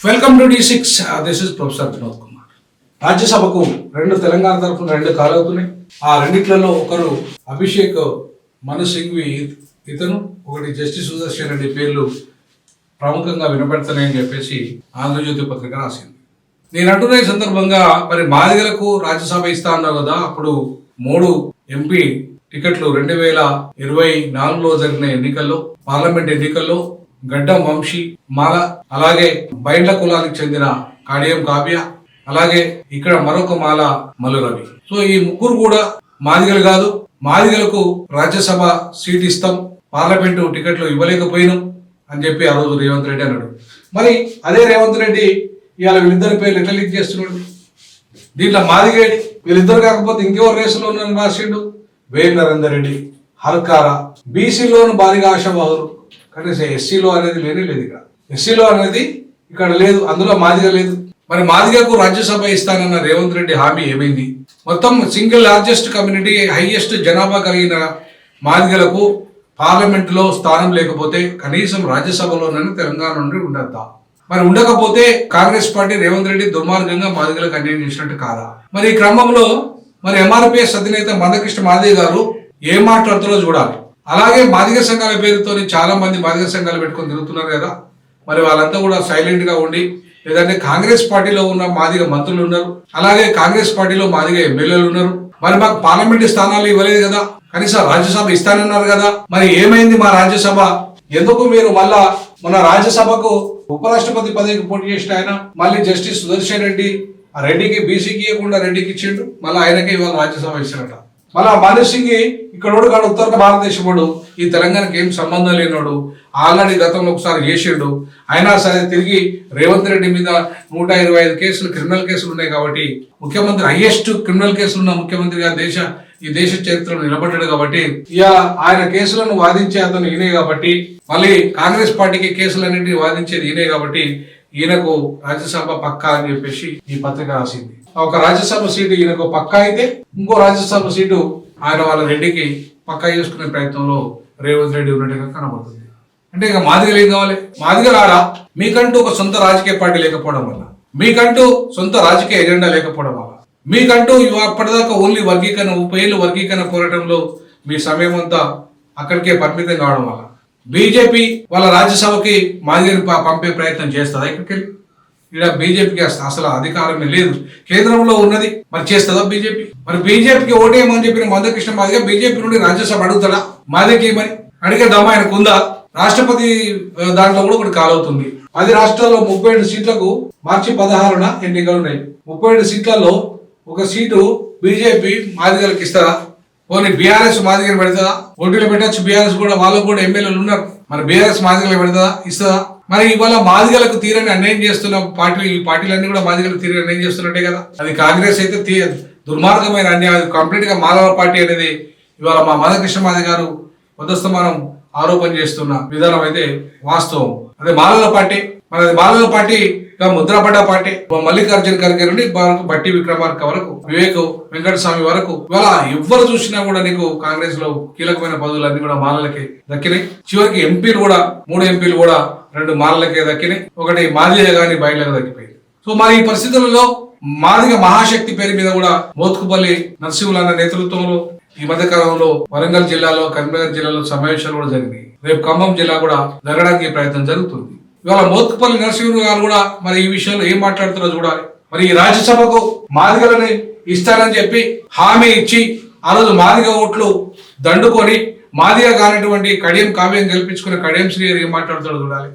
Welcome to the six this is professor Vinod Kumar రాజ్యసభకు రెండు తెలంగాణ తరఫున రెండు కాలవుతున్నాయి. ఆ రెండిట్లలో ఒకరు అభిషేక్ మను సింఘ్వి ఇతను ఒకటి జస్టిస్ సుదర్శన్ రెడ్డి పేర్లు ప్రముఖంగా వినపడుతున్నాయని చెప్పేసి ఆంధ్రజ్యోతి పత్రిక రాసింది. నేను అంటున్న ఈ సందర్భంగా మరి మాదిగలకు రాజ్యసభ ఇస్తా అన్నావు కదా అప్పుడు మూడు ఎంపీ టికెట్లు రెండు వేల ఇరవై నాలుగులో జరిగిన ఎన్నికల్లో పార్లమెంట్ ఎన్నికల్లో గడ్డం వంశీ మాల అలాగే బైండ్ల కులానికి చెందిన కాడియం కావ్య అలాగే ఇక్కడ మరొక మాల మల్లు రవి సో ఈ ముగ్గురు కూడా మాదిగలు కాదు. మాదిగలకు రాజ్యసభ సీట్ ఇస్తాం. పార్లమెంటు టికెట్లు ఇవ్వలేకపోయినాం అని చెప్పి ఆ రోజు రేవంత్ రెడ్డి అన్నాడు. మరి అదే రేవంత్ రెడ్డి ఇవాళ వీళ్ళిద్దరి పేర్లు ఎట్లా లీక్ చేస్తున్నాడు? దీంట్లో మాదిగేడి వీళ్ళిద్దరు కాకపోతే ఇంకెవరు రేసులో ఉన్నారని రాసిండు? వేల్ నరేందర్ రెడ్డి హర్కారా బీసీలోను భారీగా ఆశాబాహులు కనీసం ఎస్సీలో అనేది లేనే లేదు ఇక్కడ. ఎస్సీలో అనేది ఇక్కడ లేదు అందులో మాదిగ లేదు. మరి మాదిగకు రాజ్యసభ ఇస్తానన్న రేవంత్ రెడ్డి హామీ ఏమైంది? మొత్తం సింగిల్ లార్జెస్ట్ కమ్యూనిటీ హైయెస్ట్ జనాభా కలిగిన మాదిగలకు పార్లమెంటులో స్థానం లేకపోతే కనీసం రాజ్యసభలోనైనా తెలంగాణ నుండి ఉండద్దా? మరి ఉండకపోతే కాంగ్రెస్ పార్టీ రేవంత్ రెడ్డి దుర్మార్గంగా మాదిగలకు అన్యాయం చేసినట్టు కాదా? మరి ఈ క్రమంలో మరి ఎంఆర్పిఎస్ అధినేత మందకృష్ణ మాదిగ గారు ఏం మాట్లాడుతారో చూడాలి. అలాగే మాదిగ సంఘాల పేరుతో చాలా మంది మాదిగ సంఘాలు పెట్టుకొని తిరుగుతున్నారు కదా. మరి వాళ్ళంతా కూడా సైలెంట్గా ఉండి లేదంటే కాంగ్రెస్ పార్టీలో ఉన్న మాదిగ మంత్రులు ఉన్నారు. అలాగే కాంగ్రెస్ పార్టీలో మాదిగ ఎమ్మెల్యేలు ఉన్నారు. మరి మాకు పార్లమెంట్ స్థానాలు ఇవ్వలేదు కదా. కనీసం రాజ్యసభ ఇస్తానన్నారు కదా. మరి ఏమైంది మా రాజ్యసభ? ఎందుకు మీరు మళ్ళా మన రాజ్యసభకు ఉపరాష్ట్రపతి పదవికి పోటీ చేసిన ఆయన మళ్ళీ జస్టిస్ సుదర్శన్ రెడ్డి ఆ రెడ్డికి బీసీకి ఇవ్వకుండా రెడ్డికి ఇచ్చిండు. మళ్ళీ ఆయనకే ఇవాళ రాజ్యసభ ఇచ్చినట. మళ్ళీ మనీష్ సింగ్ ఇక్కడ కాడు? ఉత్తర భారతదేశం వాడు. ఈ తెలంగాణకి ఏం సంబంధం లేనోడు. ఆల్రెడీ గతంలో ఒకసారి చేసిండు. అయినా సరే తిరిగి రేవంత్ రెడ్డి మీద నూట ఇరవై ఐదు కేసులు క్రిమినల్ కేసులు ఉన్నాయి కాబట్టి ముఖ్యమంత్రి హైయెస్ట్ క్రిమినల్ కేసులు ఉన్న ముఖ్యమంత్రిగా దేశ ఈ దేశ చరిత్రలో నిలబడ్డాడు కాబట్టి ఇక ఆయన కేసులను వాదించే అతను ఈయనే కాబట్టి మళ్ళీ కాంగ్రెస్ పార్టీకి కేసులన్నింటినీ వాదించేది ఈయనే కాబట్టి ఈయనకు రాజ్యసభ పక్కా అని చెప్పేసి ఈ పత్రిక రాసింది. ఒక రాజ్యసభ సీటు ఈయనకు పక్కా అయితే ఇంకో రాజ్యసభ సీటు ఆయన వాళ్ళ రెడ్డికి పక్కా చేసుకునే ప్రయత్నంలో రేవంత్ రెడ్డి ఉన్నట్టుగా కనబడుతుంది. అంటే ఇక మాదిగలు ఏం కావాలి? మాదిగలు ఆడ? మీకంటూ ఒక సొంత రాజకీయ పార్టీ లేకపోవడం వల్ల. మీకంటూ సొంత రాజకీయ ఎజెండా లేకపోవడం వల్ల. మీకంటూ అప్పటిదాకా ఓన్లీ వర్గీకరణ ముప్పై ఏళ్ళు వర్గీకరణ పోరాటంలో మీ సమయం అంతా అక్కడికే పరిమితం కావడం వల్ల. బీజేపీ వాళ్ళ రాజ్యసభకి మాదిరి ప- పంపే ప్రయత్నం చేస్తుందా ఇక్కడికి? ఇక్కడ బీజేపీకి అసలు అధికారమే లేదు. కేంద్రంలో ఉన్నది. మరి చేస్తుందా బీజేపీ? మరి బీజేపీకి ఓటేయమని చెప్పిన మందకృష్ణ మాదిగా బీజేపీ నుండి రాజ్యసభ అడుగుతాడా? మాదికి మరి? అడిగే దమ్మ ఆయనకు ఉందా రాష్ట్రపతి దాంట్లో కూడా ఒకటి కాలవుతుంది. పది రాష్ట్రాల్లో ముప్పై ఏడు సీట్లకు మార్చి పదహారున ఎన్నికలు ఉన్నాయి. ముప్పై ఏడు సీట్లలో ఒక సీటు బీజేపీ మాదిగలకు ఇస్తారా? పోనీ బీఆర్ఎస్ మాదిరిగా పెడతా ఓటీలో పెట్టచ్చు బీఆర్ఎస్ కూడా వాళ్ళకు కూడా ఎమ్మెల్యేలు ఉన్నారు. మరి బీఆర్ఎస్ మాదిగలు పెడతా ఇస్తుందా? మరి ఇవాళ మాదిగలకు తీరని అన్యాయం చేస్తున్న పార్టీలు ఈ పార్టీలన్నీ కూడా మాదిగలకు తీరని అన్యాయం చేస్తున్నట్టే కదా? అది కాంగ్రెస్ అయితే దుర్మార్గమైన అన్యాయం. కంప్లీట్గా మాధవ పార్టీ అనేది ఇవాళ మా మాధకృష్ణ మాది గారు వదస్తమానం ఆరోపణ చేస్తున్న విధానం అయితే వాస్తవం. అదే మాధవ పార్టీ. మరి అది మాధవ పార్టీ ఇంకా ముద్రపడ్డ పార్టీ మల్లికార్జున ఖర్గే నుండి బట్టి విక్రమార్క వరకు వివేక్ వెంకటస్వామి వరకు ఇవాళ ఎవ్వరు చూసినా కూడా నీకు కాంగ్రెస్లో కీలకమైన పదవులు అన్ని కూడా మాలలకి దక్కినాయి. చివరికి ఎంపీలు కూడా మూడు ఎంపీలు కూడా రెండు మాలలకే దక్కినాయి. ఒకటి మాదిలే గాని బయలుగా దక్కిపోయింది. సో మరి ఈ పరిస్థితులలో మాదిగ మహాశక్తి పేరు మీద కూడా మోత్కుపల్లి నరసింహులన్న నేతృత్వంలో ఈ మధ్య కాలంలో వరంగల్ జిల్లాలో కరీంనగర్ జిల్లాలో సమావేశాలు కూడా జరిగినాయి. రేపు ఖమ్మం జిల్లా కూడా జరగడానికి ప్రయత్నం జరుగుతుంది. ఇవాళ మోత్కుపల్లి నరసింహరావు గారు కూడా మరి ఈ విషయంలో ఏం మాట్లాడుతారో చూడాలి. మరి ఈ రాజ్యసభకు మాదిగలని ఇస్తానని చెప్పి హామీ ఇచ్చి ఆ రోజు మాదిగ ఓట్లు దండుకొని మాదిగ కానటువంటి కడియం కావ్యం గెలిపించుకున్న కడియం శ్రీహరి ఏం మాట్లాడతాడో చూడాలి.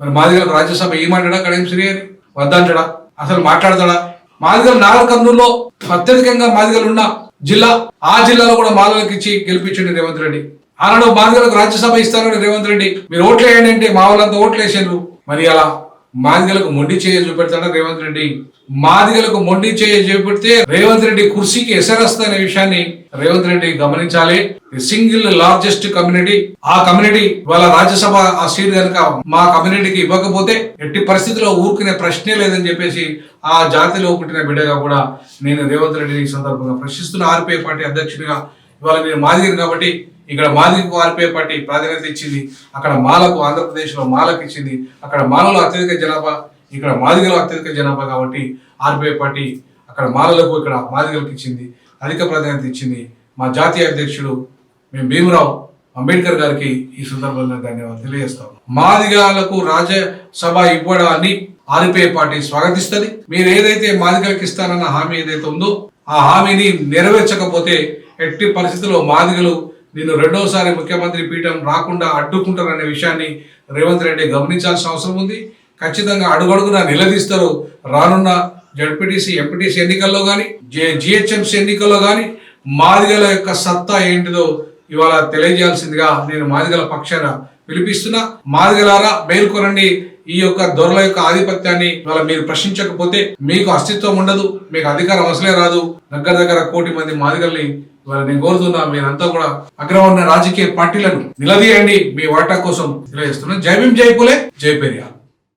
మరి మాదిగలకు రాజ్యసభ ఏమంటాడా కడియం శ్రీహరి? వద్దంటాడా? అసలు మాట్లాడతాడా? మాదిగలు నాగర్ కర్నూలులో అత్యధికంగా మాదిగలు ఉన్న జిల్లా ఆ జిల్లాలో కూడా మాదిగలకు ఇచ్చి గెలిపించండి రేవంత్ రెడ్డి. ఆనాడు మాదిగలకు రాజ్యసభ ఇస్తారని రేవంత్ రెడ్డి. మీరు ఓట్లు వేయండి అంటే మా వాళ్ళంతా ఓట్లు వేసారు మరి అలా మాదిగలకు మొండి చేయ చూపెడతాడా రేవంత్ రెడ్డి? మాదిగలకు మొండి చేయ చూపెడితే రేవంత్ రెడ్డి కుర్సీకి ఎసరస్తా అనే విషయాన్ని రేవంత్ రెడ్డి గమనించాలి. Single largest community. ఆ కమ్యూనిటీ వాళ్ళ రాజ్యసభ ఆ సీట్ కనుక మా కమ్యూనిటీకి ఇవ్వకపోతే ఎట్టి పరిస్థితిలో ఊరుకునే ప్రశ్నే లేదని చెప్పేసి ఆ జాతిలో పుట్టిన బిడ్డగా కూడా నేను రేవంత్ రెడ్డిని ఈ సందర్భంగా ప్రశ్నిస్తున్న. ఆర్పీఐ పార్టీ అధ్యక్షుడిగా ఇవాళ నేను మాదిగను కాబట్టి ఇక్కడ మాదిగకు ఆర్పే పార్టీ ప్రాధాన్యత ఇచ్చింది. అక్కడ మాలకు ఆంధ్రప్రదేశ్లో మాలకు ఇచ్చింది. అక్కడ మాలలో అత్యధిక జనాభా ఇక్కడ మాదిగలో అత్యధిక జనాభా కాబట్టి ఆర్పే పార్టీ అక్కడ మాలలకు ఇక్కడ మాదిగలకు ఇచ్చింది. అధిక ప్రాధాన్యత ఇచ్చింది. మా జాతీయ అధ్యక్షుడు మేము భీమరావు అంబేద్కర్ గారికి ఈ సందర్భంగా ధన్యవాదాలు తెలియజేస్తాం. మాదిగాలకు రాజ్యసభ ఇవ్వడాన్ని ఆర్పే పార్టీ స్వాగతిస్తుంది. మీరు ఏదైతే మాదిగలకు ఇస్తానన్న హామీ ఏదైతే ఉందో ఆ హామీని నెరవేర్చకపోతే ఎట్టి పరిస్థితుల్లో మాదిగలు నేను రెండోసారి ముఖ్యమంత్రి పీఠం రాకుండా అడ్డుకుంటారనే విషయాన్ని రేవంత్ రెడ్డి గమనించాల్సిన అవసరం ఉంది. ఖచ్చితంగా అడుగడుగున నిలదీస్తారు. రానున్న జడ్పీటీసీ ఎంపీటీసీ ఎన్నికల్లో కానీ జే జిహెచ్ఎంసీ ఎన్నికల్లో కానీ మాదిగల యొక్క సత్తా ఏంటిదో ఇవాళ తెలియజేయాల్సిందిగా నేను మాదిగల పక్షాన పిలిపిస్తున్నా. మాదిగలారా మేల్కొనండి. ఈ యొక్క దొరల యొక్క ఆధిపత్యాన్ని వాళ్ళ మీరు ప్రశ్నించకపోతే మీకు అస్తిత్వం ఉండదు మీకు అధికారం అసలే రాదు. దగ్గర దగ్గర కోటి మంది మాదిగల్ని ఇవాళ నేను కోరుతున్నా మీరంతా కూడా అగ్రవర్ణ రాజకీయ పార్టీలను నిలదీయండి. మీ వాటా కోసం తెలియజేస్తున్నాను జై భీం జై పులే జై పెరియార్.